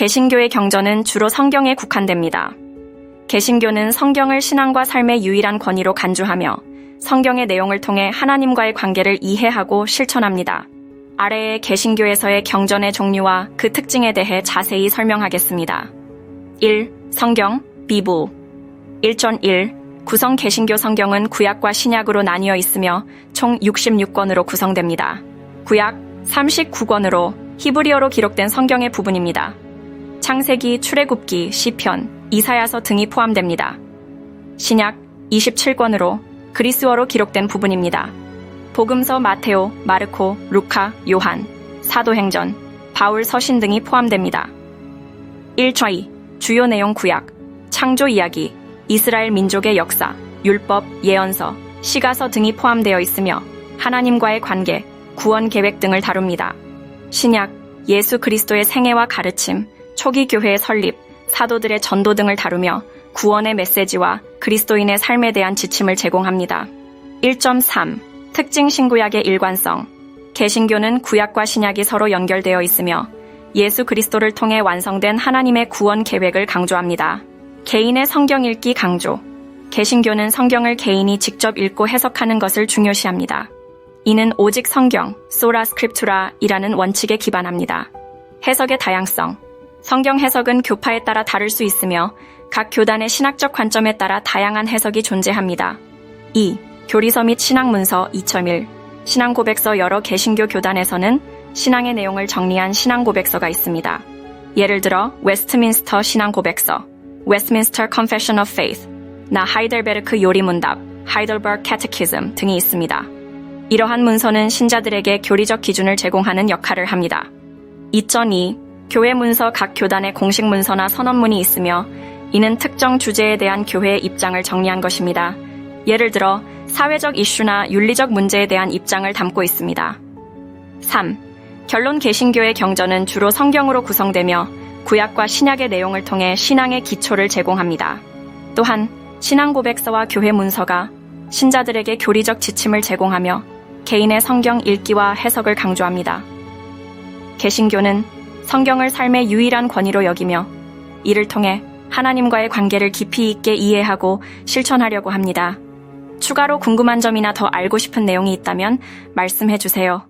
개신교의 경전은 주로 성경에 국한됩니다. 개신교는 성경을 신앙과 삶의 유일한 권위로 간주하며 성경의 내용을 통해 하나님과의 관계를 이해하고 실천합니다. 아래의 개신교에서의 경전의 종류와 그 특징에 대해 자세히 설명하겠습니다. 1. 성경, 비부 1.1 구성 개신교 성경은 구약과 신약으로 나뉘어 있으며 총 66권으로 구성됩니다. 구약 39권으로 히브리어로 기록된 성경의 부분입니다. 창세기, 출애굽기, 시편, 이사야서 등이 포함됩니다. 신약 27권으로 그리스어로 기록된 부분입니다. 복음서 마테오, 마르코, 루카, 요한, 사도행전, 바울 서신 등이 포함됩니다. 1.2 주요 내용 구약, 창조 이야기, 이스라엘 민족의 역사, 율법, 예언서, 시가서 등이 포함되어 있으며 하나님과의 관계, 구원 계획 등을 다룹니다. 신약, 예수 그리스도의 생애와 가르침, 초기 교회의 설립, 사도들의 전도 등을 다루며 구원의 메시지와 그리스도인의 삶에 대한 지침을 제공합니다. 1.3 특징 신구약의 일관성 개신교는 구약과 신약이 서로 연결되어 있으며 예수 그리스도를 통해 완성된 하나님의 구원 계획을 강조합니다. 개인의 성경 읽기 강조 개신교는 성경을 개인이 직접 읽고 해석하는 것을 중요시합니다. 이는 오직 성경, 소라 스크립투라이라는 원칙에 기반합니다. 해석의 다양성 성경 해석은 교파에 따라 다를 수 있으며 각 교단의 신학적 관점에 따라 다양한 해석이 존재합니다. 2. 교리서 및 신앙문서 2.1 신앙고백서 여러 개신교 교단에서는 신앙의 내용을 정리한 신앙고백서가 있습니다. 예를 들어 웨스트민스터 신앙고백서, Westminster Confession of Faith, 나 하이델베르크 요리문답, Heidelberg Catechism 등이 있습니다. 이러한 문서는 신자들에게 교리적 기준을 제공하는 역할을 합니다. 2.2 교회 문서 각 교단의 공식 문서나 선언문이 있으며 이는 특정 주제에 대한 교회의 입장을 정리한 것입니다. 예를 들어 사회적 이슈나 윤리적 문제에 대한 입장을 담고 있습니다. 3. 결론 개신교의 경전은 주로 성경으로 구성되며 구약과 신약의 내용을 통해 신앙의 기초를 제공합니다. 또한 신앙 고백서와 교회 문서가 신자들에게 교리적 지침을 제공하며 개인의 성경 읽기와 해석을 강조합니다. 개신교는 성경을 삶의 유일한 권위로 여기며 이를 통해 하나님과의 관계를 깊이 있게 이해하고 실천하려고 합니다. 추가로 궁금한 점이나 더 알고 싶은 내용이 있다면 말씀해 주세요.